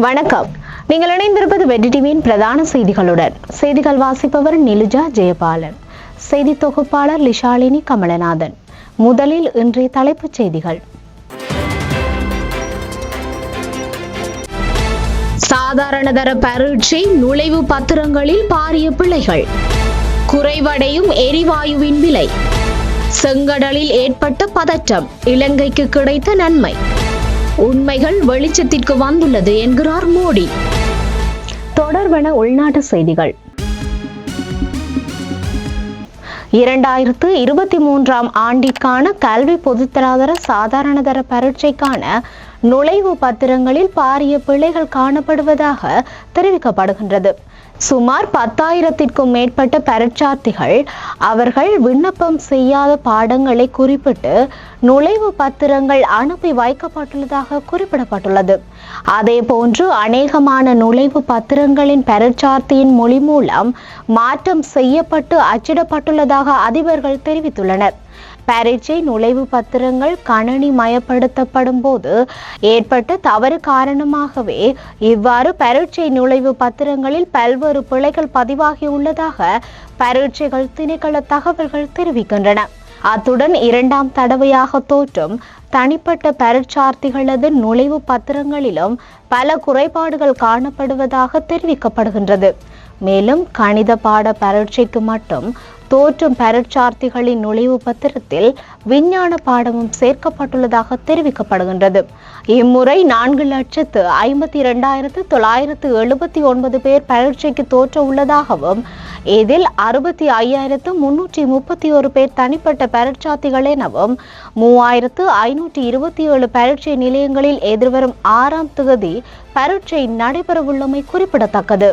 வணக்கம். நீங்கள் இணைந்திருப்பது வெற்றி டிவியின் பிரதான செய்திகளுடன். செய்திகள் வாசிப்பவர் நிலுஜா ஜெயபாலன். செய்தி தொகுப்பாளர் லிஷாலினி கமலநாதன். முதலில் இன்றைய தலைப்புச் செய்திகள். சாதாரணதர பரீட்சை நுழைவு பத்திரங்களில் பாரிய பிழைகள். குறைவடையும் எரிவாயுவின் விலை. செங்கடலில் ஏற்பட்ட பதற்றம் இலங்கைக்கு கிடைத்த நன்மை. உண்மைகள் வெளிச்சத்திற்கு வந்துள்ளது என்கிறார் மோடி. தொடர்பென உள்நாட்டு செய்திகள். இரண்டாயிரத்து இருபத்தி மூன்றாம் ஆண்டிற்கான கல்வி பொதுத்தராதர சாதாரணதர பரீட்சைக்கான நுழைவு பத்திரங்களில் பாரிய பிழைகள் காணப்படுவதாக தெரிவிக்கப்படுகின்றது. சுமார் பத்தாயிரத்திற்கும் மேற்பட்ட பரீட்சார்த்திகள் அவர்கள் விண்ணப்பம் செய்யாத பாடங்களை குறிப்பிட்டு நுழைவு பத்திரங்கள் அனுப்பி வைக்கப்பட்டுள்ளதாக குறிப்பிடப்பட்டுள்ளது. அதே போன்று அநேகமான நுழைவு பத்திரங்களின் பரீட்சார்த்தியின் மொழி மூலம் மாற்றம் செய்யப்பட்டு அச்சிடப்பட்டுள்ளதாக அதிபர்கள் தெரிவித்துள்ளனர். பரீட்சை நுழைவு பத்திரங்கள் கணனி மயப்படுத்தப்படும் போது ஏற்பட்ட தவறு காரணமாகவே இவ்வாறு பரீட்சை நுழைவு பத்திரங்களில் பல்வேறு பிழைகள் பதிவாகியுள்ளதாக பரீட்சைகள் திணைக்கள தகவல்கள் தெரிவிக்கின்றன. அத்துடன் இரண்டாம் தடவையாக தோற்றும் தனிப்பட்ட பரீட்சார்த்திகளது நுழைவு பத்திரங்களிலும் பல குறைபாடுகள் காணப்படுவதாக தெரிவிக்கப்படுகின்றது. மேலும் கணித பாட பரீட்சைக்கு மட்டும் தோற்றும் பரீட்சார்த்திகளின் நுழைவு பத்திரத்தில் விஞ்ஞான பாடமும் சேர்க்கப்பட்டுள்ளதாக தெரிவிக்கப்படுகின்றது. இம்முறை நான்கு லட்சத்து ஐம்பத்தி இரண்டாயிரத்து தொள்ளாயிரத்து எழுபத்தி ஒன்பது பேர் பரீட்சைக்கு தோற்ற உள்ளதாகவும் இதில் அறுபத்தி ஐயாயிரத்து முன்னூற்றி முப்பத்தி ஒரு பேர் தனிப்பட்ட பரீட்சார்த்திகள் எனவும் மூவாயிரத்து ஐநூற்றி இருபத்தி ஏழு பரீட்சை நிலையங்களில் எதிர்வரும் ஆறாம் தேதி பரீட்சை நடைபெறவுள்ளமை குறிப்பிடத்தக்கது.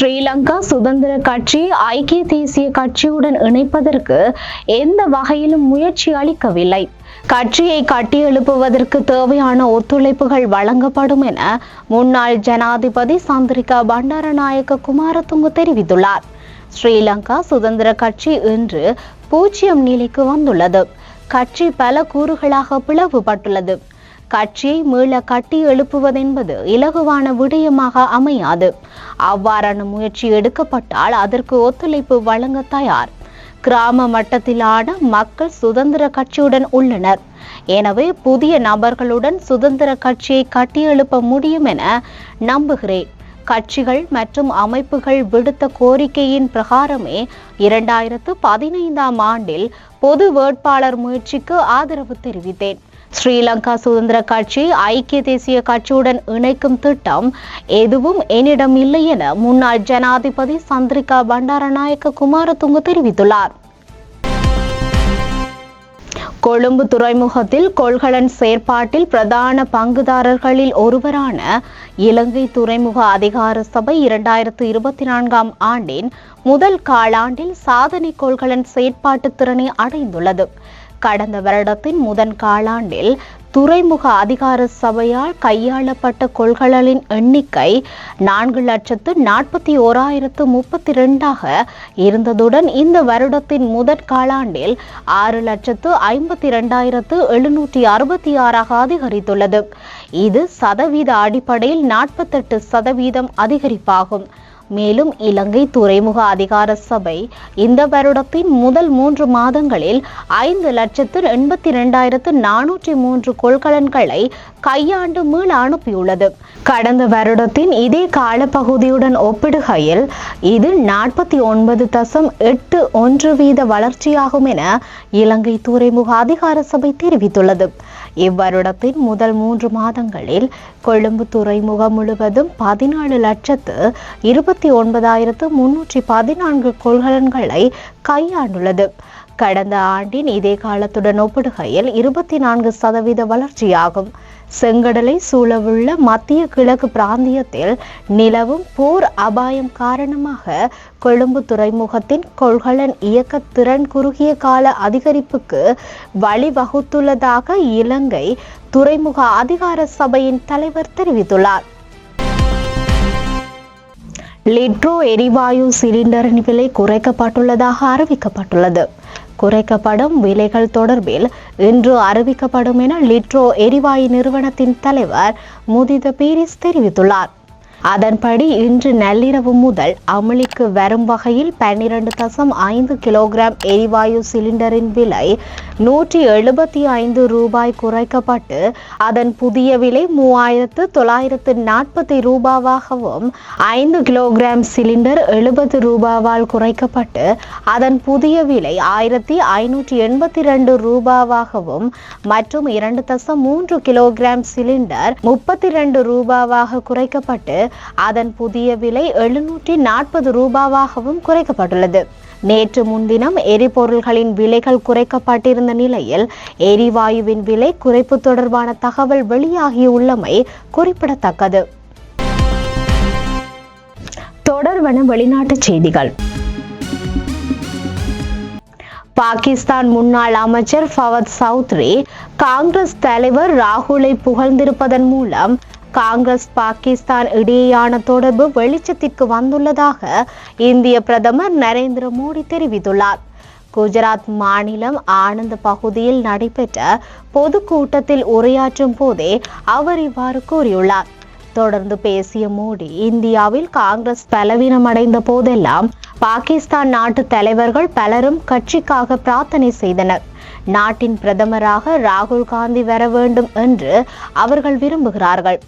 ஸ்ரீலங்கா சுதந்திர கட்சி ஐக்கிய தேசிய கட்சியுடன் இணைப்பதற்கு எந்த வகையிலும் முயற்சி அளிக்கவில்லை. கட்சியை கட்டியெழுப்புவதற்கு தேவையான ஒத்துழைப்புகள் வழங்கப்படும் என முன்னாள் ஜனாதிபதி சந்திரிகா பண்டாரநாயக்க குமாரதுங்கு தெரிவித்துள்ளார். ஸ்ரீலங்கா சுதந்திர கட்சி இன்று பூஜ்ஜியம் நிலைக்கு வந்துள்ளது. கட்சி பல கூறுகளாக பிளவுபட்டுள்ளது. கட்சியை மீள கட்டி எழுப்புவதென்பது இலகுவான விடயமாக அமையாது. அவ்வாறான முயற்சி எடுக்கப்பட்டால் அதற்கு ஒத்துழைப்பு வழங்க தயார். கிராம மட்டத்திலான மக்கள் சுதந்திர கட்சியுடன் உள்ளனர். எனவே புதிய நபர்களுடன் சுதந்திர கட்சியை கட்டியெழுப்ப முடியும் என நம்புகிறேன். கட்சிகள் மற்றும் அமைப்புகள் விடுத்த கோரிக்கையின் பிரகாரமே இரண்டாயிரத்து பதினைந்தாம் ஆண்டில் பொது வேட்பாளர் முயற்சிக்கு ஆதரவு தெரிவித்தேன். ஸ்ரீலங்கா சுதந்திர கட்சி ஐக்கிய தேசிய கட்சியுடன் இணைக்கும் திட்டம் எதுவும் என்னிடம் இல்லை என முன்னாள் ஜனாதிபதி சந்திரிகா பண்டாரநாயக்க குமாரதுங்க தெரிவித்துள்ளார். கொழும்பு துறைமுகத்தில் கொள்கலன் செயற்பாட்டில் பிரதான பங்குதாரர்களில் ஒருவரான இலங்கை துறைமுக அதிகார சபை இரண்டாயிரத்து இருபத்தி நான்காம் ஆண்டின் முதல் காலாண்டில் சாதனை கொள்கலன் செயற்பாட்டு திறனை அடைந்துள்ளது. கடந்த வருடத்தின் முதன் காலாண்டில் துறைமுக அதிகார சபையால் கையாளப்பட்ட கொள்கலின் எண்ணிக்கை நான்கு லட்சத்து நாற்பத்தி ஓராயிரத்து முப்பத்தி ரெண்டாக இருந்ததுடன் இந்த வருடத்தின் முதற் காலாண்டில் ஆறு லட்சத்து ஐம்பத்தி இரண்டாயிரத்து எழுநூற்றி அறுபத்தி ஆறாக அதிகரித்துள்ளது. இது சதவீத அடிப்படையில் நாற்பத்தெட்டு சதவீதம் அதிகரிப்பாகும். மேலும் இலங்கை துறைமுக அதிகார சபை இந்த வருடத்தின் முதல் மூன்று மாதங்களில் ஐந்து லட்சத்து எண்பத்தி இரண்டாயிரத்து நானூற்றி மூன்று கொள்கலன்களை கையாண்டு மீள அனுப்பியுள்ளது. கடந்த வருடத்தின் இதே காலப்பகுதியுடன் ஒப்பிடுகையில் இது நாற்பத்தி ஒன்பது தசம் எட்டு ஒன்று வீத வளர்ச்சியாகும் என இலங்கை துறைமுக அதிகார சபை தெரிவித்துள்ளது. இவ்வருடத்தின் முதல் மூன்று மாதங்களில் கொழும்பு துறைமுகம் முழுவதும் பதினாலு லட்சத்து இருபத்தி ஒன்பதாயிரத்து முன்னூற்றி பதினான்கு கொள்கலன்களை கையாண்டுள்ளது. கடந்த ஆண்டின் இதே காலத்துடன் ஒப்பிடுகையில் இருபத்தி நான்கு சதவீத வளர்ச்சியாகும். செங்கடலை சூழவுள்ள மத்திய கிழக்கு பிராந்தியத்தில் நிலவும் போர் அபாயம் காரணமாக கொழும்பு துறைமுகத்தின் கொள்கலன் இயக்க திறன் குறுகிய கால அதிகரிப்புக்கு வழிவகுத்துள்ளதாக இலங்கை துறைமுக அதிகார சபையின் தலைவர் தெரிவித்துள்ளார். லிட்ரோ எரிவாயு சிலிண்டரின் விலை குறைக்கப்பட்டுள்ளதாக அறிவிக்கப்பட்டுள்ளது. குறைக்கப்படும் விலைகள் தொடர்பில் இன்று அறிவிக்கப்படும் என லிட்ரோ எரிவாயு நிறுவனத்தின் தலைவர் முதித பீரிஸ் தெரிவித்துள்ளார். அதன்படி இன்று நள்ளிரவு முதல் அமளிக்கு வரும் வகையில் பன்னிரண்டு தசம் ஐந்து கிலோகிராம் எரிவாயு சிலிண்டரின் விலை நூற்றி எழுபத்தி ஐந்து ரூபாய் குறைக்கப்பட்டு அதன் புதிய விலை மூவாயிரத்து தொள்ளாயிரத்து நாற்பத்தி ரூபாவாகவும் ஐந்து கிலோகிராம் சிலிண்டர் எழுபது ரூபாவால் குறைக்கப்பட்டு அதன் புதிய விலை ஆயிரத்தி ஐநூற்றி எண்பத்தி ரெண்டு ரூபாவாகவும் மற்றும் இரண்டு தசம் மூன்று கிலோகிராம் சிலிண்டர் முப்பத்தி ரெண்டு ரூபாவாக குறைக்கப்பட்டு அதன் புதிய விலை எழுநூற்றி நாற்பது ரூபாவாகவும் குறைக்கப்பட்டுள்ளது. நேற்று முன்தினம் எரிபொருள்களின் விலைகள் குறைக்கப்பட்டிருந்த நிலையில் எரிவாயுவின் விலை குறைப்பு தொடர்பான தகவல் வெளியாகியுள்ளமை குறிப்பிடத்தக்கது. தொடர்வன வெளிநாட்டு செய்திகள். பாகிஸ்தான் முன்னாள் அமைச்சர் ஃபவத் சௌத்ரி காங்கிரஸ் தலைவர் ராகுலை புகழ்ந்திருப்பதன் மூலம் காங்கிரஸ் பாகிஸ்தான் இடையேயான தொடர்பு வெளிச்சத்திற்கு வந்துள்ளதாக இந்திய பிரதமர் நரேந்திர மோடி தெரிவித்துள்ளார். குஜராத் மாநிலம் ஆனந்த் பகுதியில் நடைபெற்ற பொதுக்கூட்டத்தில் உரையாற்றும் போதே அவர் இவ்வாறு கூறியுள்ளார். தொடர்ந்து பேசிய மோடி இந்தியாவில் காங்கிரஸ் பலவீனமடைந்த போதெல்லாம் பாகிஸ்தான் நாட்டு தலைவர்கள் பலரும் கட்சிக்காக பிரார்த்தனை செய்தனர். நாட்டின் பிரதமராக ராகுல் காந்தி வர வேண்டும் என்று அவர்கள் விரும்புகிறார்கள்.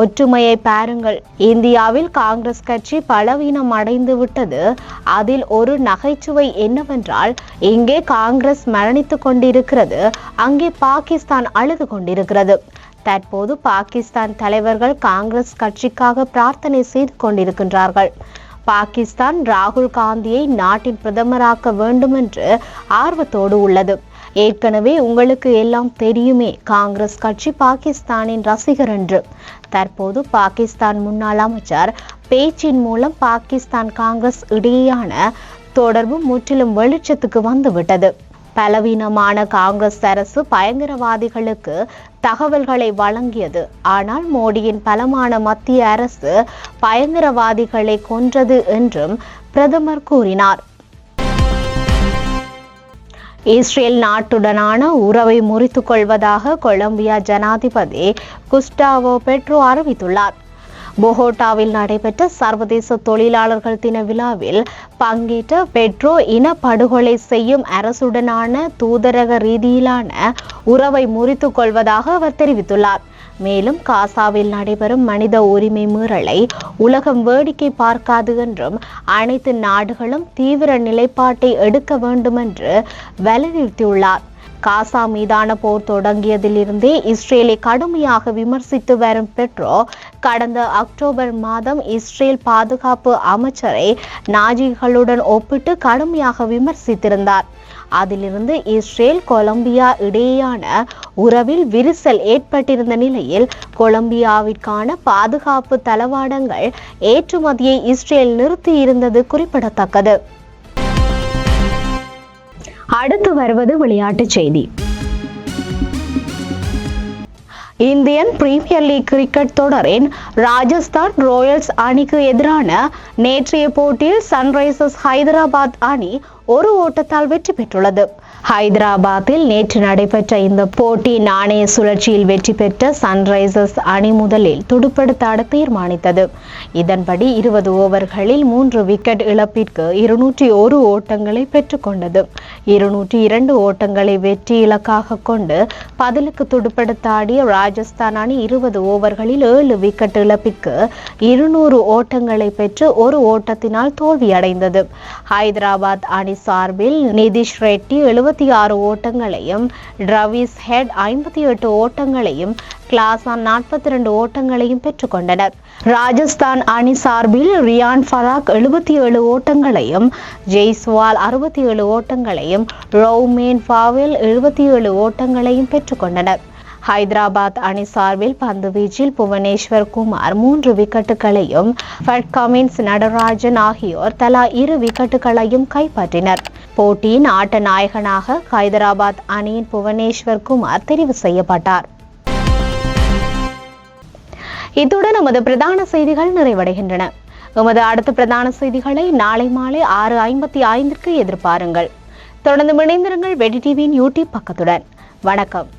ஒற்றுமையை பாருங்கள். இந்தியாவில் காங்கிரஸ் கட்சி பலவீனம் அடைந்து விட்டது. அதில் ஒரு நகைச்சுவை என்னவென்றால் இங்கே காங்கிரஸ் மரணித்துக் கொண்டிருக்கிறது. அங்கே பாகிஸ்தான் அழுது கொண்டிருக்கிறது. தற்போது பாகிஸ்தான் தலைவர்கள் காங்கிரஸ் கட்சிக்காக பிரார்த்தனை செய்து கொண்டிருக்கின்றார்கள். பாகிஸ்தான் ராகுல் காந்தியை நாட்டின் பிரதமராக்க வேண்டும் என்று ஆர்வத்தோடு உள்ளது. ஏற்கனவே உங்களுக்கு எல்லாம் தெரியுமே காங்கிரஸ் கட்சி பாகிஸ்தானின் ரசிகர் என்று. தற்போது பாகிஸ்தான் முன்னாள் அமைச்சர் பேச்சின் மூலம் பாகிஸ்தான் காங்கிரஸ் இடையேயான தொடர்பு முற்றிலும் வெளிச்சத்துக்கு வந்துவிட்டது. பலவீனமான காங்கிரஸ் அரசு பயங்கரவாதிகளுக்கு தகவல்களை வழங்கியது. ஆனால் மோடியின் பலமான மத்திய அரசு பயங்கரவாதிகளை கொன்றது என்றும் பிரதமர் கூறினார். இஸ்ரேல் நாட்டுடனான உறவை முறித்துக் கொள்வதாக கொலம்பியா ஜனாதிபதி குஸ்டாவோ பெட்ரோ அறிவித்துள்ளார். பொகோட்டாவில் நடைபெற்ற சர்வதேச தொழிலாளர்கள் தின விழாவில் பங்கேற்ற பெட்ரோ இன படுகொலை செய்யும் அரசுடனான தூதரக ரீதியிலான உறவை முறித்துக் கொள்வதாக அவர் தெரிவித்துள்ளார். மேலும் காசாவில் நடைபெறும் மனித உரிமை மீறலை உலகம் வேடிக்கை பார்க்காது என்றும் அனைத்து நாடுகளும் தீவிர நிலைப்பாட்டை எடுக்க வேண்டும் என்று வலியுறுத்தியுள்ளார். காசா மீதான போர் தொடங்கியதிலிருந்தே இஸ்ரேலை கடுமையாக விமர்சித்து வரும் பெட்ரோ கடந்த அக்டோபர் மாதம் இஸ்ரேல் பாதுகாப்பு அமைச்சரை நாஜிகளுடன் ஒப்பிட்டு கடுமையாக விமர்சித்திருந்தார். அதிலிருந்து இஸ்ரேல் கொலம்பியா இடையேயான உறவில் விரிசல் ஏற்பட்டிருந்த நிலையில் கொலம்பியாவிற்கான பாதுகாப்பு தளவாடங்கள் ஏற்றுமதியை இஸ்ரேல் நிறுத்தியிருந்தது குறிப்பிடத்தக்கது. அடுத்து வருவது விளையாட்டுச் செய்தி. இந்தியன் பிரீமியர் லீக் கிரிக்கெட் தொடரின் ராஜஸ்தான் ராயல்ஸ் அணிக்கு எதிரான நேற்றைய போட்டியில் சன்ரைசர்ஸ் ஹைதராபாத் அணி ஒரு ஓட்டத்தால் வெற்றி பெற்றுள்ளது. ஹைதராபாத்தில் நேற்று நடைபெற்ற இந்த போட்டி நாணய சுழற்சியில் வெற்றி பெற்ற சன்ரைசர்ஸ் அணி முதலில் துடுப்படுத்தாட தீர்மானித்தது. இதன்படி இருபது ஓவர்களில் மூன்று விக்கெட் இழப்பிற்கு இருநூற்றி ஒரு ஓட்டங்களை பெற்றுக்கொண்டது இருநூற்றி இரண்டு ஓட்டங்களை வெற்றி இலக்காக கொண்டு பதிலுக்கு துடுப்படுத்தாடிய ராஜஸ்தான் அணி இருபது ஓவர்களில் ஏழு விக்கெட் இழப்பிற்கு இருநூறு ஓட்டங்களை பெற்று ஒரு ஓட்டத்தினால் தோல்வியடைந்தது. ஹைதராபாத் அணி சார்பில் நிதிஷ் ரெட்டி எழுபத்தி ஆறு ஓட்டங்களையும் டிரவிஸ் ஹெட் ஐம்பத்தி எட்டு ஓட்டங்களையும் கிளாசான் நாற்பத்தி ரெண்டு ஓட்டங்களையும் பெற்றுக்கொண்டனர். ராஜஸ்தான் அணி சார்பில் ரியான் ஃபராக் எழுபத்தி ஏழு ஓட்டங்களையும் ஜெய்ஸ்வால் அறுபத்தி ஏழு ஓட்டங்களையும் ரவுமேன் பாவில் எழுபத்தி ஏழு ஓட்டங்களையும் பெற்றுக்கொண்டனர். ஹைதராபாத் அணி சார்பில் பந்து வீச்சில் புவனேஸ்வர் குமார் மூன்று விக்கெட்டுகளையும் ஃபட் கமின்ஸ் நடராஜன் ஆகியோர் தலா இரு விக்கெட்டுகளையும் கைப்பற்றினர். போட்டியின் ஆட்ட நாயகனாக ஹைதராபாத் அணியின் புவனேஸ்வர் குமார் தெரிவு செய்யப்பட்டார். இத்துடன் நமது பிரதான செய்திகள் நிறைவடைகின்றன. உமது அடுத்த பிரதான செய்திகளை நாளை மாலை ஆறு ஐம்பத்தி ஐந்திற்கு எதிர்பாருங்கள். தொடர்ந்து இணைந்திருங்கள் வெடி டிவியின் யூடியூப் பக்கத்துடன். வணக்கம்.